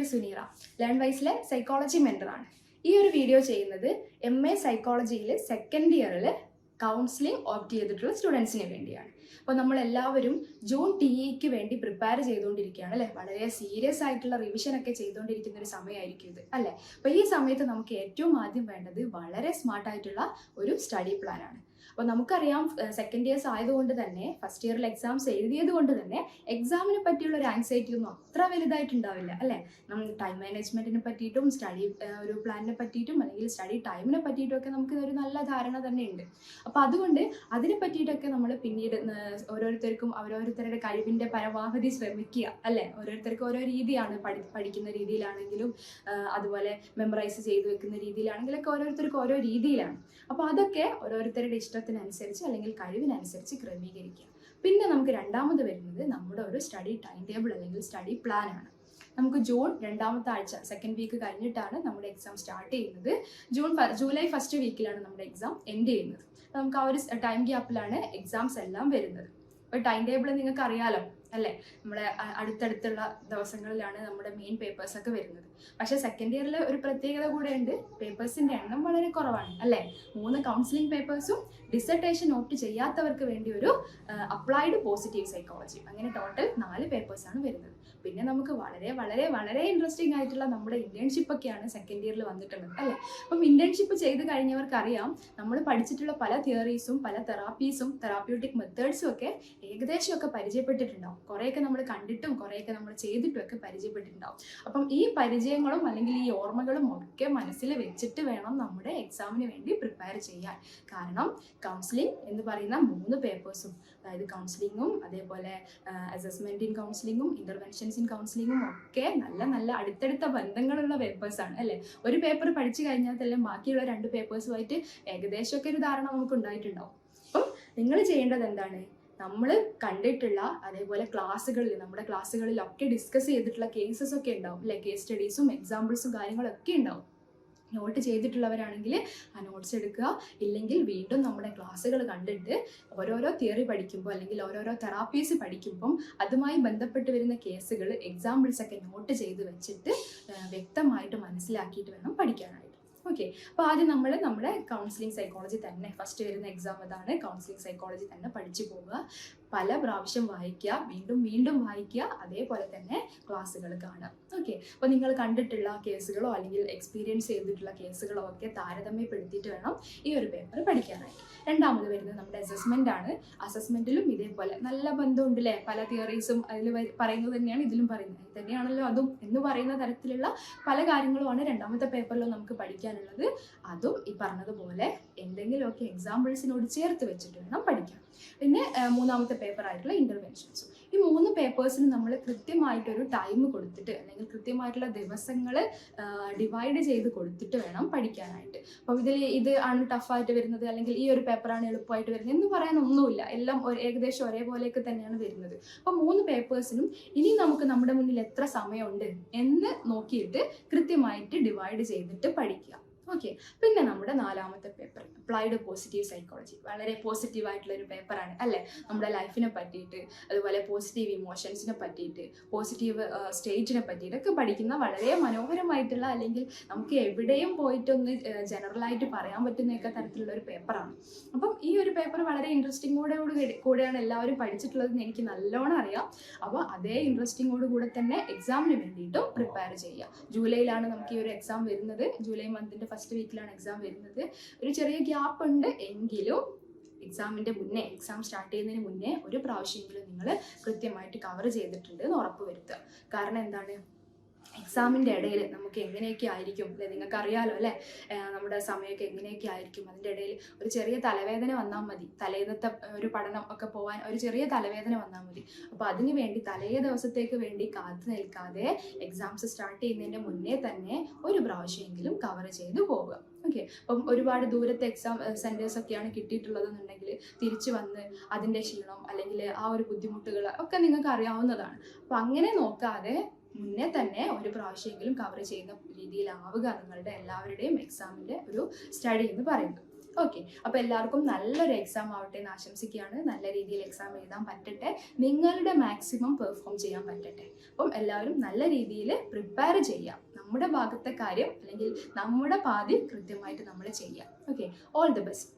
പേര് സുനീറ ലേൺ വൈസിലെ സൈക്കോളജി മെന്ററാണ് ഈ ഒരു വീഡിയോ ചെയ്യുന്നത് എം എ സൈക്കോളജിയിൽ സെക്കൻഡ് ഇയറിൽ കൗൺസിലിംഗ് ഓപ്റ്റ് ചെയ്തിട്ടുള്ള സ്റ്റുഡൻസിന് വേണ്ടിയാണ്. അപ്പോൾ നമ്മൾ എല്ലാവരും ജൂൺ ടി ഇക്ക് വേണ്ടി പ്രിപ്പയർ ചെയ്തുകൊണ്ടിരിക്കുകയാണ് അല്ലേ? വളരെ സീരിയസ് ആയിട്ടുള്ള റിവിഷൻ ഒക്കെ ചെയ്തുകൊണ്ടിരിക്കുന്ന ഒരു സമയമായിരിക്കും ഇത് അല്ലേ? അപ്പോൾ ഈ സമയത്ത് നമുക്ക് ഏറ്റവും ആദ്യം വേണ്ടത് വളരെ സ്മാർട്ടായിട്ടുള്ള ഒരു സ്റ്റഡി പ്ലാൻ ആണ്. അപ്പോൾ നമുക്കറിയാം സെക്കൻഡ് ഇയേഴ്സ് ആയതുകൊണ്ട് തന്നെ ഫസ്റ്റ് ഇയറിൽ എക്സാംസ് എഴുതിയത് കൊണ്ട് തന്നെ എക്സാമിനെ പറ്റിയുള്ള ഒരു ആൻസൈറ്റി ഒന്നും അത്ര വലുതായിട്ടുണ്ടാവില്ല അല്ലേ? നമ്മൾ ടൈം മാനേജ്മെന്റിനെ പറ്റിയിട്ടും സ്റ്റഡി ഒരു പ്ലാനിനെ പറ്റിയിട്ടും അല്ലെങ്കിൽ സ്റ്റഡി ടൈമിനെ പറ്റിയിട്ടും ഒക്കെ നമുക്ക് ഒരു നല്ല ധാരണ തന്നെ ഉണ്ട്. അപ്പോൾ അതുകൊണ്ട് അതിനെ പറ്റിയിട്ടൊക്കെ നമ്മൾ പിന്നീട് ഓരോരുത്തർക്കും അവരോരുത്തരുടെ കഴിവിന്റെ പരമാവധി ശ്രമിക്കുക അല്ലേ? ഓരോരുത്തർക്കും ഓരോ രീതിയാണ് പഠി പഠിക്കുന്ന രീതിയിലാണെങ്കിലും അതുപോലെ മെമ്മറൈസ് ചെയ്ത് വെക്കുന്ന രീതിയിലാണെങ്കിലൊക്കെ ഓരോരുത്തർക്കും ഓരോ രീതിയിലാണ്. അപ്പോൾ അതൊക്കെ ഓരോരുത്തരുടെ ഇഷ്ടത്തിനനുസരിച്ച് അല്ലെങ്കിൽ കഴിവിനനുസരിച്ച് ക്രമീകരിക്കുക. പിന്നെ നമുക്ക് രണ്ടാമത് വരുന്നത് നമ്മുടെ ഒരു സ്റ്റഡി ടൈം ടേബിൾ അല്ലെങ്കിൽ സ്റ്റഡി പ്ലാൻ ആണ്. നമുക്ക് ജൂൺ രണ്ടാമത്തെ ആഴ്ച സെക്കൻഡ് വീക്ക് കഴിഞ്ഞിട്ടാണ് നമ്മുടെ എക്സാം സ്റ്റാർട്ട് ചെയ്യുന്നത്. ജൂൺ ജൂലൈ ഫസ്റ്റ് വീക്കിലാണ് നമ്മുടെ എക്സാം എൻഡ് ചെയ്യുന്നത്. നമുക്ക് ആ ഒരു ടൈം ഗ്യാപ്പിലാണ് എക്സാംസ് എല്ലാം വരുന്നത്. അപ്പോൾ ടൈം ടേബിൾ നിങ്ങൾക്ക് അറിയാലോ. അല്ലേ? നമ്മുടെ അടുത്തടുത്തുള്ള ദിവസങ്ങളിലാണ് നമ്മുടെ മെയിൻ പേപ്പേഴ്സ് ഒക്കെ വരുന്നത്. പക്ഷെ സെക്കൻഡ് ഇയറിൽ ഒരു പ്രത്യേകത കൂടെ ഉണ്ട് പേപ്പേഴ്സിന്റെ എണ്ണം വളരെ കുറവാണ് അല്ലേ? മൂന്ന് കൗൺസിലിംഗ് പേപ്പേഴ്സും ഡിസർട്ടേഷൻ ഓപ്റ്റ് ചെയ്യാത്തവർക്ക് വേണ്ടി ഒരു അപ്ലൈഡ് പോസിറ്റീവ് സൈക്കോളജി അങ്ങനെ ടോട്ടൽ നാല് പേപ്പേഴ്സാണ് വരുന്നത്. പിന്നെ നമുക്ക് വളരെ വളരെ വളരെ ഇൻട്രസ്റ്റിംഗ് ആയിട്ടുള്ള നമ്മുടെ ഇന്റേൺഷിപ്പ് ഒക്കെയാണ് സെക്കൻഡ് ഇയറിൽ വന്നിട്ടുള്ളത് അല്ലേ? അപ്പം ഇന്റേൺഷിപ്പ് ചെയ്ത് കഴിഞ്ഞവർക്ക് അറിയാം നമ്മൾ പഠിച്ചിട്ടുള്ള പല തിയറീസും പല തെറാപ്പീസും തെറാപ്യൂട്ടിക് മെത്തേഡ്സും ഒക്കെ ഏകദേശം ഒക്കെ പരിചയപ്പെട്ടിട്ടുണ്ടാവും. കുറേയൊക്കെ നമ്മൾ കണ്ടിട്ടും കുറേയൊക്കെ നമ്മൾ ചെയ്തിട്ടും ഒക്കെ പരിചയപ്പെട്ടിട്ടുണ്ടാവും. അപ്പം ഈ പരിചയങ്ങളും അല്ലെങ്കിൽ ഈ ഓർമ്മകളും ഒക്കെ മനസ്സിൽ വെച്ചിട്ട് വേണം നമ്മുടെ എക്സാമിന് വേണ്ടി പ്രിപ്പയർ ചെയ്യാൻ. കാരണം കൗൺസിലിംഗ് എന്ന് പറയുന്ന മൂന്ന് പേപ്പേഴ്സും അതായത് കൗൺസിലിങ്ങും അതേപോലെ അസസ്മെന്റ് ഇൻ കൗൺസിലിങ്ങും ഇന്റർവെൻഷൻസ് ഇൻ കൗൺസിലിങ്ങും ഒക്കെ നല്ല നല്ല അടുത്തടുത്ത ബന്ധങ്ങളുള്ള പേപ്പേഴ്സാണ് അല്ലേ? ഒരു പേപ്പർ പഠിച്ചു കഴിഞ്ഞാൽ തന്നെ ബാക്കിയുള്ള രണ്ട് പേപ്പേഴ്സുമായിട്ട് ഏകദേശമൊക്കെ ഒരു ധാരണ നമുക്ക് ഉണ്ടായിട്ടുണ്ടാവും അപ്പം നിങ്ങൾ ചെയ്യേണ്ടത് എന്താണ്? നമ്മൾ കണ്ടിട്ടുള്ള അതേപോലെ ക്ലാസ്സുകളിൽ നമ്മുടെ ക്ലാസ്സുകളിലൊക്കെ ഡിസ്കസ് ചെയ്തിട്ടുള്ള കേസസ് ഒക്കെ ഉണ്ടാവും. അല്ലെ കേസ് സ്റ്റഡീസും എക്സാമ്പിൾസും കാര്യങ്ങളൊക്കെ ഉണ്ടാവും. നോട്ട് ചെയ്തിട്ടുള്ളവരാണെങ്കിൽ ആ നോട്ട്സ് എടുക്കുക. ഇല്ലെങ്കിൽ വീണ്ടും നമ്മുടെ ക്ലാസ്സുകൾ കണ്ടിട്ട് ഓരോരോ തിയറി പഠിക്കുമ്പോൾ അല്ലെങ്കിൽ ഓരോരോ തെറാപ്പീസ് പഠിക്കുമ്പം അതുമായി ബന്ധപ്പെട്ട് വരുന്ന കേസുകൾ എക്സാമ്പിൾസ് ഒക്കെ നോട്ട് ചെയ്ത് വെച്ചിട്ട് വ്യക്തമായിട്ട് മനസ്സിലാക്കിയിട്ട് വേണം പഠിക്കാനായിട്ട്. ഓക്കെ അപ്പോൾ ആദ്യം നമ്മൾ നമ്മുടെ കൗൺസിലിംഗ് സൈക്കോളജി തന്നെ ഫസ്റ്റ് വരുന്ന എക്സാം അതാണ് കൗൺസിലിംഗ് സൈക്കോളജി തന്നെ പഠിച്ചു പോവുക. പല പ്രാവശ്യം വായിക്കുക വീണ്ടും വീണ്ടും വായിക്കുക അതേപോലെ തന്നെ ക്ലാസ്സുകൾ കാണുക. ഓക്കെ അപ്പോൾ നിങ്ങൾ കണ്ടിട്ടുള്ള കേസുകളോ അല്ലെങ്കിൽ എക്സ്പീരിയൻസ് ചെയ്തിട്ടുള്ള കേസുകളോ ഒക്കെ താരതമ്യപ്പെടുത്തിയിട്ട് വേണം ഈ ഒരു പേപ്പർ പഠിക്കാനായിട്ട്. രണ്ടാമത് വരുന്നത് നമ്മുടെ അസസ്മെന്റ് ആണ്. അസസ്മെന്റിലും ഇതേപോലെ നല്ല ബന്ധമുണ്ട് അല്ലേ പല തിയറീസും അതിൽ പറയുന്നത് തന്നെയാണ് ഇതിലും പറയുന്നത്. തന്നെയാണല്ലോ അതും എന്ന് പറയുന്ന തരത്തിലുള്ള പല കാര്യങ്ങളുമാണ് രണ്ടാമത്തെ പേപ്പറിൽ നമുക്ക് പഠിക്കാനുള്ളത്. അതും ഈ പറഞ്ഞതുപോലെ എന്തെങ്കിലുമൊക്കെ എക്സാമ്പിൾസിനോട് ചേർത്ത് വെച്ചിട്ട് വേണം പഠിക്കാൻ. പിന്നെ മൂന്നാമത്തെ പേപ്പർ ആയിട്ടുള്ള ഇന്റർവെൻഷൻസും ഈ മൂന്ന് പേപ്പേഴ്സിന് നമ്മൾ കൃത്യമായിട്ടൊരു ടൈം കൊടുത്തിട്ട് അല്ലെങ്കിൽ കൃത്യമായിട്ടുള്ള ദിവസങ്ങൾ ഡിവൈഡ് ചെയ്ത് കൊടുത്തിട്ട് വേണം പഠിക്കാനായിട്ട്. അപ്പം ഇതിൽ ഇത് ആണ് ടഫായിട്ട് വരുന്നത് അല്ലെങ്കിൽ ഈ ഒരു പേപ്പറാണ് എളുപ്പമായിട്ട് വരുന്നത് എന്ന് പറയാനൊന്നുമില്ല. എല്ലാം ഏകദേശം ഒരേപോലെയൊക്കെ തന്നെയാണ് വരുന്നത്. അപ്പം മൂന്ന് പേപ്പേഴ്സിനും ഇനി നമുക്ക് നമ്മുടെ മുന്നിൽ എത്ര സമയമുണ്ട് എന്ന് നോക്കിയിട്ട് കൃത്യമായിട്ട് ഡിവൈഡ് ചെയ്തിട്ട് പഠിക്കുക. ഓക്കെ പിന്നെ നമ്മുടെ നാലാമത്തെ പേപ്പർ അപ്ലൈഡ് പോസിറ്റീവ് സൈക്കോളജി വളരെ പോസിറ്റീവ് ആയിട്ടുള്ള ഒരു പേപ്പറാണ് അല്ലേ? നമ്മുടെ ലൈഫിനെ പറ്റിയിട്ട് അതുപോലെ പോസിറ്റീവ് ഇമോഷൻസിനെ പറ്റിയിട്ട് പോസിറ്റീവ് സ്റ്റേറ്റിനെ പറ്റിയിട്ടൊക്കെ പഠിക്കുന്ന വളരെ മനോഹരമായിട്ടുള്ള അല്ലെങ്കിൽ നമുക്ക് എവിടെയും പോയിട്ടൊന്ന് ജനറലായിട്ട് പറയാൻ പറ്റുന്നൊക്കെ തരത്തിലുള്ള ഒരു പേപ്പറാണ് അപ്പം ഈ ഒരു പേപ്പർ വളരെ ഇൻട്രസ്റ്റിങ്ങോടെ കൂടെയാണ് എല്ലാവരും പഠിച്ചിട്ടുള്ളതെന്ന് എനിക്ക് നല്ലോണം അറിയാം. അപ്പോൾ അതേ ഇൻട്രസ്റ്റിങ്ങോട് കൂടെ തന്നെ എക്സാമിന് വേണ്ടിയിട്ടും പ്രിപ്പയർ ചെയ്യുക. ജൂലൈയിലാണ് നമുക്ക് ഈ ഒരു എക്സാം വരുന്നത്. ജൂലൈ മന്തിന്റെ ഫസ്റ്റ് വീക്കിലാണ് എക്സാം വരുന്നത്. ഒരു ചെറിയ ഗ്യാപ്പ് ഉണ്ട്. എങ്കിലും എക്സാമിന്റെ മുന്നേ എക്സാം സ്റ്റാർട്ട് ചെയ്യുന്നതിന് മുന്നേ ഒരു പ്രാവശ്യമെങ്കിലും നിങ്ങൾ കൃത്യമായിട്ട് കവർ ചെയ്തിട്ടുണ്ട് എന്ന് ഉറപ്പ് വരുത്തുക. കാരണം എന്താണ്? എക്സാമിന്റെ ഇടയിൽ നമുക്ക് എങ്ങനെയൊക്കെ ആയിരിക്കും അല്ലെ? നിങ്ങൾക്ക് അറിയാലോ അല്ലേ നമ്മുടെ സമയമൊക്കെ എങ്ങനെയൊക്കെ ആയിരിക്കും? അതിന്റെ ഇടയിൽ ഒരു ചെറിയ തലവേദന വന്നാൽ മതി. തലേന്നത്തെ ഒരു പഠനം ഒക്കെ പോകാൻ ഒരു ചെറിയ തലവേദന വന്നാൽ മതി. അപ്പോൾ അതിന് വേണ്ടി തലേ ദിവസത്തേക്ക് വേണ്ടി കാത്തു നിൽക്കാതെ എക്സാംസ് സ്റ്റാർട്ട് ചെയ്യുന്നതിന്റെ മുന്നേ തന്നെ ഒരു പ്രാവശ്യമെങ്കിലും കവർ ചെയ്ത് പോവുക. ഓക്കെ? അപ്പം ഒരുപാട് ദൂരത്തെ എക്സാം സെന്റേഴ്സ് ഒക്കെയാണ് കിട്ടിയിട്ടുള്ളതെന്നുണ്ടെങ്കിൽ തിരിച്ചു വന്ന് അതിന്റെ ക്ഷീണം അല്ലെങ്കിൽ ആ ഒരു ബുദ്ധിമുട്ടുകൾ ഒക്കെ നിങ്ങൾക്ക് അറിയാവുന്നതാണ് അപ്പം അങ്ങനെ നോക്കാതെ മുന്നേ തന്നെ ഒരു പ്രാവശ്യമെങ്കിലും കവർ ചെയ്യുന്ന രീതിയിലാവുക നിങ്ങളുടെ എല്ലാവരുടെയും എക്സാമിന്റെ ഒരു സ്റ്റഡി എന്ന് പറയുന്നത്. ഓക്കെ അപ്പോൾ എല്ലാവർക്കും നല്ലൊരു എക്സാം ആവട്ടെ എന്ന് ആശംസിക്കുകയാണ്. നല്ല രീതിയിൽ എക്സാം എഴുതാൻ പറ്റട്ടെ. നിങ്ങളുടെ മാക്സിമം പെർഫോം ചെയ്യാൻ പറ്റട്ടെ. അപ്പം എല്ലാവരും നല്ല രീതിയിൽ പ്രിപ്പയർ ചെയ്യാം നമ്മുടെ ഭാഗത്തെ കാര്യം അല്ലെങ്കിൽ നമ്മുടെ പാതി കൃത്യമായിട്ട് നമ്മൾ ചെയ്യാം ഓക്കെ ഓൾ ദി ബെസ്റ്റ്